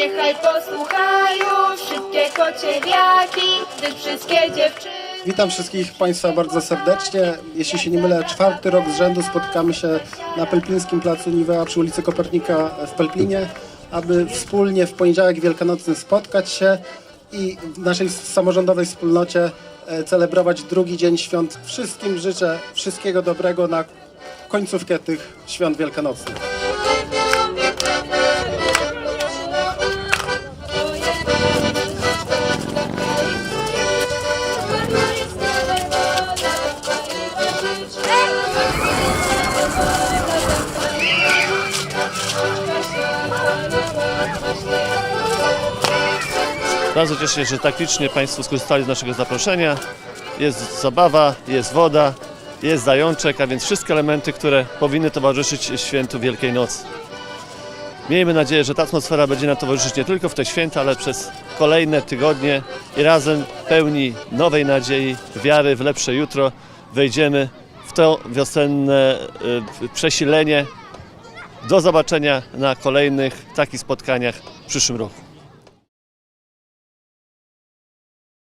Niechaj posłuchają wszystkie kociewiaki, gdyż wszystkie dziewczyny. Witam wszystkich Państwa bardzo serdecznie. Jeśli się nie mylę, czwarty rok z rzędu spotykamy się na Pelplińskim Placu Niwea przy ulicy Kopernika w Pelplinie, aby wspólnie w poniedziałek wielkanocny spotkać się i w naszej samorządowej wspólnocie e, celebrować drugi dzień świąt. Wszystkim życzę wszystkiego dobrego na końcówkę tych świąt wielkanocnych. Bardzo cieszę się, że tak licznie Państwo skorzystali z naszego zaproszenia. Jest zabawa, jest woda, jest zajączek, a więc wszystkie elementy, które powinny towarzyszyć świętu Wielkiej Nocy. Miejmy nadzieję, że ta atmosfera będzie nam towarzyszyć nie tylko w te święta, ale przez kolejne tygodnie i razem pełni nowej nadziei, wiary w lepsze jutro wejdziemy w to wiosenne y, przesilenie. Do zobaczenia na kolejnych takich spotkaniach w przyszłym roku.